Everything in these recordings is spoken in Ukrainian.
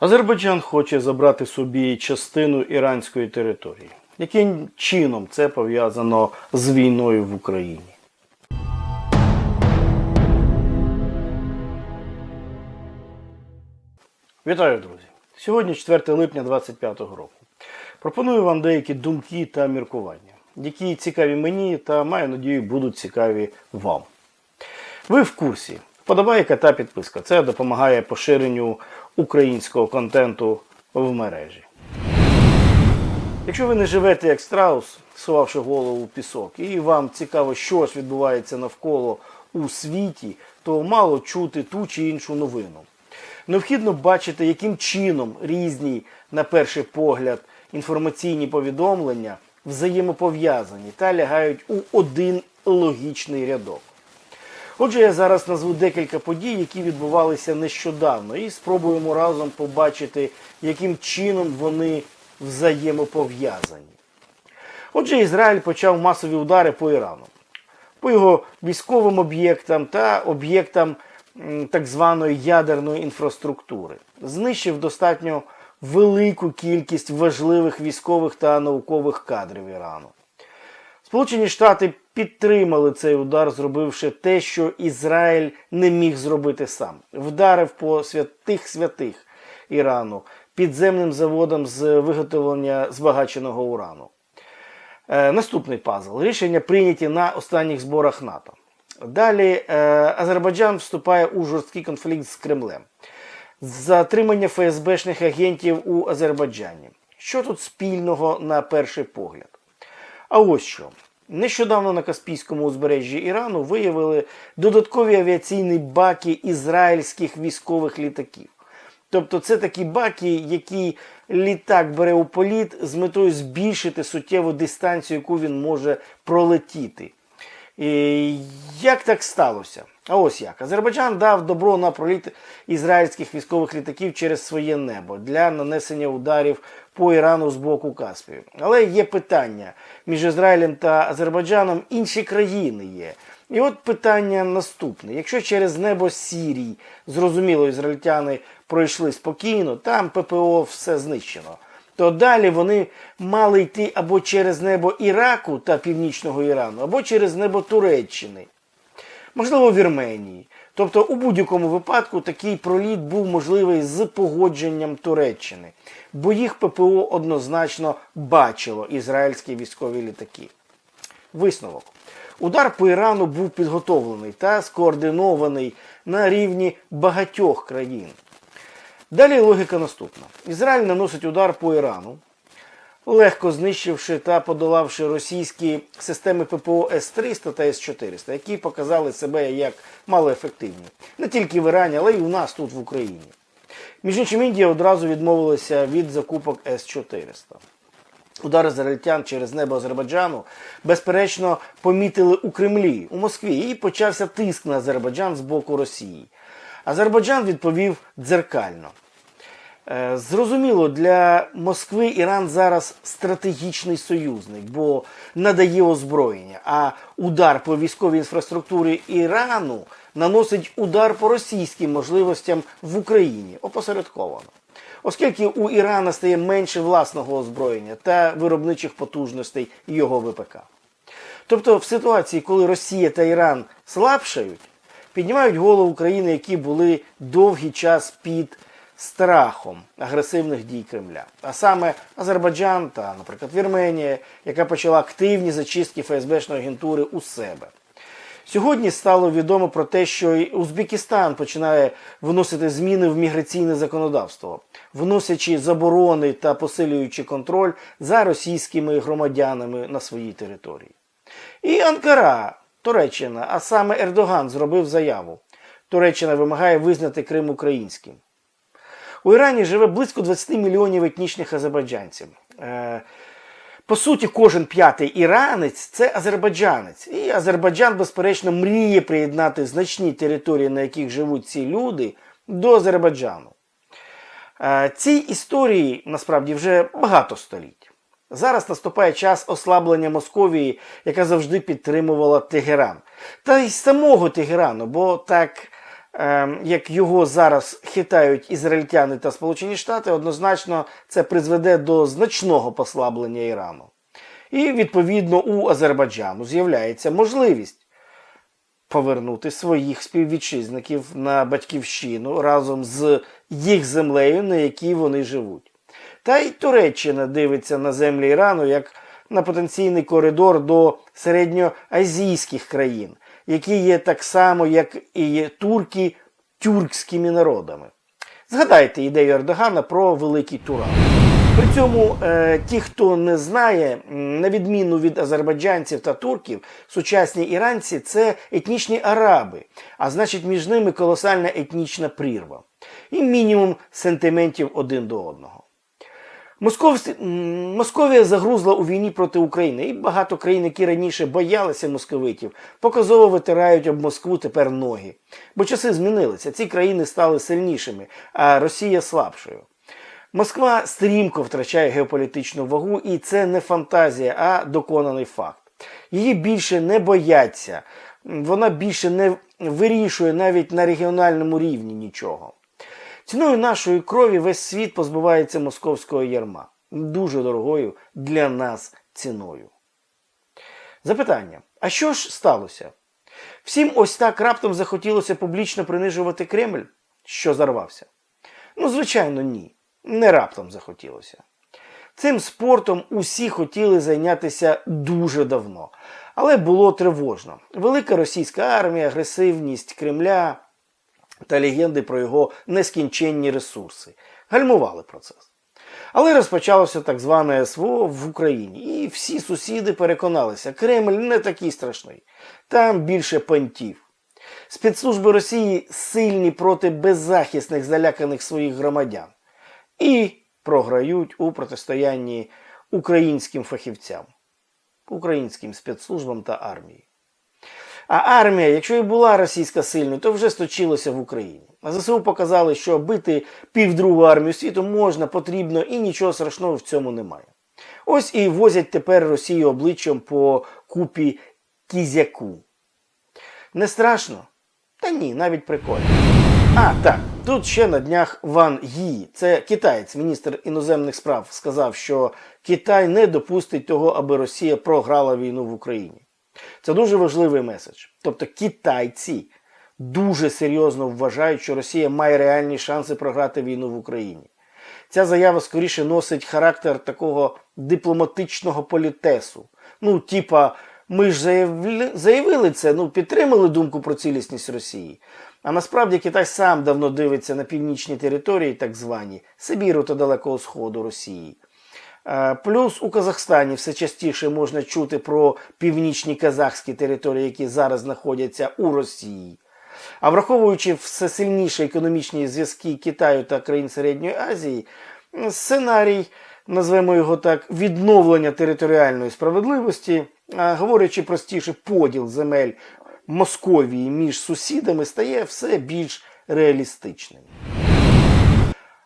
Азербайджан хоче забрати собі частину іранської території. Яким чином це пов'язано з війною в Україні? Вітаю, друзі! Сьогодні 4 липня 2025 року. Пропоную вам деякі думки та міркування, які цікаві мені та маю надію будуть цікаві вам. Ви в курсі. Вподобайка та підписка. Це допомагає поширенню українського контенту в мережі. Якщо ви не живете як страус, сховавши голову в пісок, і вам цікаво, що ж відбувається навколо у світі, то мало чути ту чи іншу новину. Необхідно бачити, яким чином різні, на перший погляд, інформаційні повідомлення взаємопов'язані та лягають у один логічний рядок. Отже, я зараз назву декілька подій, які відбувалися нещодавно, і спробуємо разом побачити, яким чином вони взаємопов'язані. Отже, Ізраїль почав масові удари по Ірану, по його військовим об'єктам та об'єктам так званої ядерної інфраструктури. Знищив достатньо велику кількість важливих військових та наукових кадрів Ірану. Сполучені Штати підтримали цей удар, зробивши те, що Ізраїль не міг зробити сам. Вдарив по святих святих Ірану підземним заводом з виготовлення збагаченого урану. Е, наступний пазл. Рішення прийняті на останніх зборах НАТО. Далі е, Азербайджан вступає у жорсткий конфлікт з Кремлем. Затримання ФСБшних агентів у Азербайджані. Що тут спільного на перший погляд? А ось що. Нещодавно на Каспійському узбережжі Ірану виявили додаткові авіаційні баки ізраїльських військових літаків. Тобто це такі баки, які літак бере у політ з метою збільшити суттєву дистанцію, яку він може пролетіти. І як так сталося? А ось як. Азербайджан дав добро на проліт ізраїльських військових літаків через своє небо для нанесення ударів по Ірану з боку Каспію. Але є питання між Ізраїлем та Азербайджаном інші країни є. І от питання наступне: якщо через небо Сірії, зрозуміло, ізраїльтяни пройшли спокійно, там ППО все знищено. То далі вони мали йти або через небо Іраку та Північного Ірану, або через небо Туреччини, можливо, Вірменії. Тобто, у будь-якому випадку такий проліт був можливий з погодженням Туреччини, бо їх ППО однозначно бачило ізраїльські військові літаки. Висновок. Удар по Ірану був підготовлений та скоординований на рівні багатьох країн. Далі логіка наступна: Ізраїль наносить удар по Ірану, легко знищивши та подолавши російські системи ППО С-300 та С-400, які показали себе як малоефективні. Не тільки в Ірані, але й у нас тут в Україні. Між іншим, Індія одразу відмовилася від закупок С-400. Удар ізраїльтян через небо Азербайджану, безперечно, помітили у Кремлі, у Москві, і почався тиск на Азербайджан з боку Росії. Азербайджан відповів дзеркально. Е, Зрозуміло, для Москви Іран зараз стратегічний союзник, бо надає озброєння. А удар по військовій інфраструктурі Ірану наносить удар по російським можливостям в Україні опосередковано. Оскільки у Ірана стає менше власного озброєння та виробничих потужностей його ВПК. Тобто, в ситуації, коли Росія та Іран слабшають, піднімають голову країни, які були довгий час під страхом агресивних дій Кремля. А саме Азербайджан та, наприклад, Вірменія, яка почала активні зачистки ФСБшної агентури у себе. Сьогодні стало відомо про те, що Узбекистан починає вносити зміни в міграційне законодавство, вносячи заборони та посилюючи контроль за російськими громадянами на своїй території. І Анкара, Туреччина, а саме Ердоган зробив заяву. Туреччина вимагає визнати Крим українським. У Ірані живе близько 20 мільйонів етнічних азербайджанців. Е, По суті, кожен п'ятий іранець це азербайджанець. І Азербайджан, безперечно, мріє приєднати значні території, на яких живуть ці люди, до Азербайджану. Е, Цій історії насправді вже багато століть. Зараз наступає час ослаблення Московії, яка завжди підтримувала Тегеран. Та й самого Тегерану, бо так як його зараз хитають ізраїльтяни та Сполучені Штати, однозначно це призведе до значного послаблення Ірану. І відповідно у Азербайджану з'являється можливість повернути своїх співвітчизників на батьківщину разом з їх землею, на якій вони живуть. Та й Туреччина дивиться на землі Ірану як на потенційний коридор до середньоазійських країн, які є так само, як і турки, тюркськими народами. Згадайте ідею Ердогана про великий Туран. При цьому е, ті, хто не знає, на відміну від азербайджанців та турків, сучасні іранці це етнічні араби, а значить між ними колосальна етнічна прірва і мінімум сентиментів один до одного. Московія загрузла у війні проти України, і багато країн, які раніше боялися московитів, показово витирають об Москву тепер ноги. Бо часи змінилися, ці країни стали сильнішими, а Росія слабшою. Москва стрімко втрачає геополітичну вагу, і це не фантазія, а доконаний факт. Її більше не бояться, вона більше не вирішує навіть на регіональному рівні нічого. Ціною нашої крові весь світ позбувається московського ярма. Дуже дорогою для нас ціною. Запитання: а що ж сталося? Всім ось так раптом захотілося публічно принижувати Кремль, що зарвався? Ну, звичайно, ні. Не раптом захотілося. Цим спортом усі хотіли зайнятися дуже давно, але було тривожно. Велика російська армія, агресивність Кремля та легенди про його нескінченні ресурси гальмували процес. Але розпочалося так зване СВО в Україні, і всі сусіди переконалися, Кремль не такий страшний, там більше понтів. Спецслужби Росії сильні проти беззахисних заляканих своїх громадян і програють у протистоянні українським фахівцям, українським спецслужбам та армії. А армія, якщо і була російська сильною, то вже сточилася в Україні. А ЗСУ показали, що бити півдругу армію світу можна, потрібно і нічого страшного в цьому немає. Ось і возять тепер Росію обличчям по купі кізяку. Не страшно? Та ні, навіть прикольно. А, так, тут ще на днях Ван Ї, це китаєць, міністр іноземних справ, сказав, що Китай не допустить того, аби Росія програла війну в Україні. Це дуже важливий меседж. Тобто китайці дуже серйозно вважають, що Росія має реальні шанси програти війну в Україні. Ця заява скоріше носить характер такого дипломатичного політесу. Ну, типа, ми ж заявили, це, ну, підтримали думку про цілісність Росії. А насправді Китай сам давно дивиться на північні території, так звані Сибіру та Далекого Сходу Росії. Е, Плюс у Казахстані все частіше можна чути про північні казахські території, які зараз знаходяться у Росії. А враховуючи все сильніші економічні зв'язки Китаю та країн Середньої Азії, сценарій, назвемо його так, відновлення територіальної справедливості, говорячи простіше, поділ земель Московії між сусідами стає все більш реалістичним.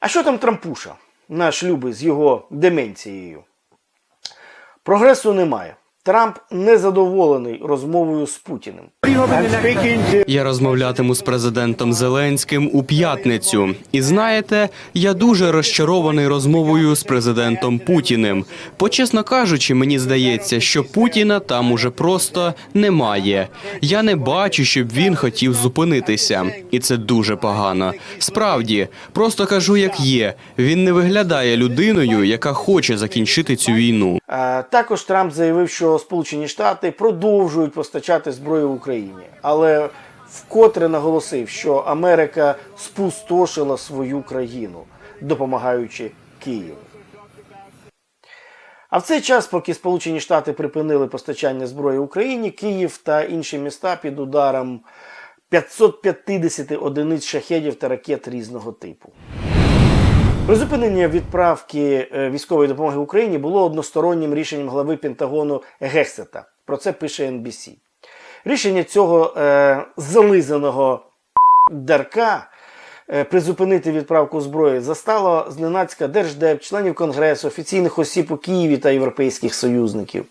А що там Трампуша, наш любий з його деменцією? Прогресу немає. Трамп незадоволений розмовою з Путіним. Я розмовлятиму з президентом Зеленським у п'ятницю. І знаєте, я дуже розчарований розмовою з президентом Путіним. Бо, чесно кажучи, мені здається, що Путіна там уже просто немає. Я не бачу, щоб він хотів зупинитися, і це дуже погано. Справді, просто кажу, як є. Він не виглядає людиною, яка хоче закінчити цю війну. Також Трамп заявив, що Сполучені Штати продовжують постачати зброю Україні, але вкотре наголосив, що Америка спустошила свою країну, допомагаючи Києву. А в цей час, поки Сполучені Штати припинили постачання зброї Україні, Київ та інші міста під ударом 550 одиниць шахедів та ракет різного типу. Призупинення відправки е, військової допомоги Україні було одностороннім рішенням глави Пентагону Гексета. Про це пише NBC. Рішення цього е, зализаного дарка е, призупинити відправку зброї застало зненацька держдеп, членів Конгресу, офіційних осіб у Києві та європейських союзників.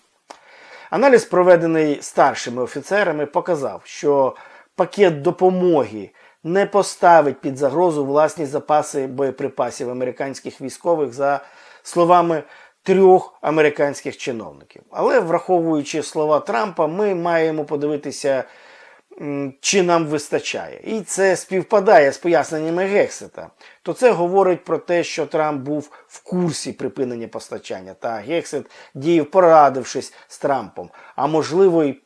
Аналіз, проведений старшими офіцерами, показав, що пакет допомоги не поставить під загрозу власні запаси боєприпасів американських військових за словами трьох американських чиновників. Але враховуючи слова Трампа, ми маємо подивитися, чи нам вистачає. І це співпадає з поясненнями Гексета. То це говорить про те, що Трамп був в курсі припинення постачання. Та Гексет діяв, порадившись з Трампом, а можливо, й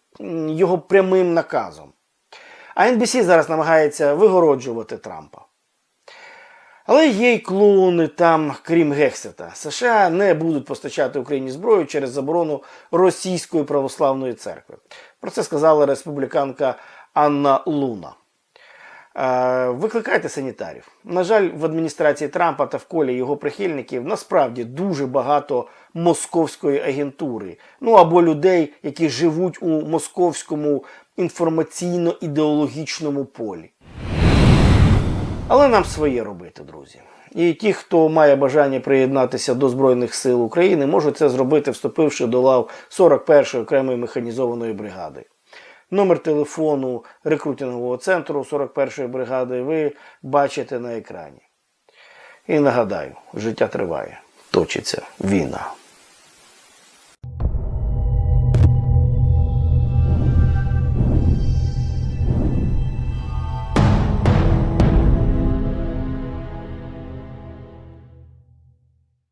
його прямим наказом. А NBC зараз намагається вигороджувати Трампа. Але є й клоуни там, крім Гексета. США не будуть постачати Україні зброю через заборону Російської православної церкви. Про це сказала республіканка Анна Луна. Е, Викликайте санітарів. На жаль, в адміністрації Трампа та в колі його прихильників насправді дуже багато московської агентури. Ну або людей, які живуть у московському інформаційно-ідеологічному полі. Але нам своє робити, друзі. І ті, хто має бажання приєднатися до Збройних сил України, можуть це зробити, вступивши до лав 41-ї окремої механізованої бригади. Номер телефону рекрутингового центру 41-ї бригади ви бачите на екрані. І нагадаю, життя триває, точиться війна.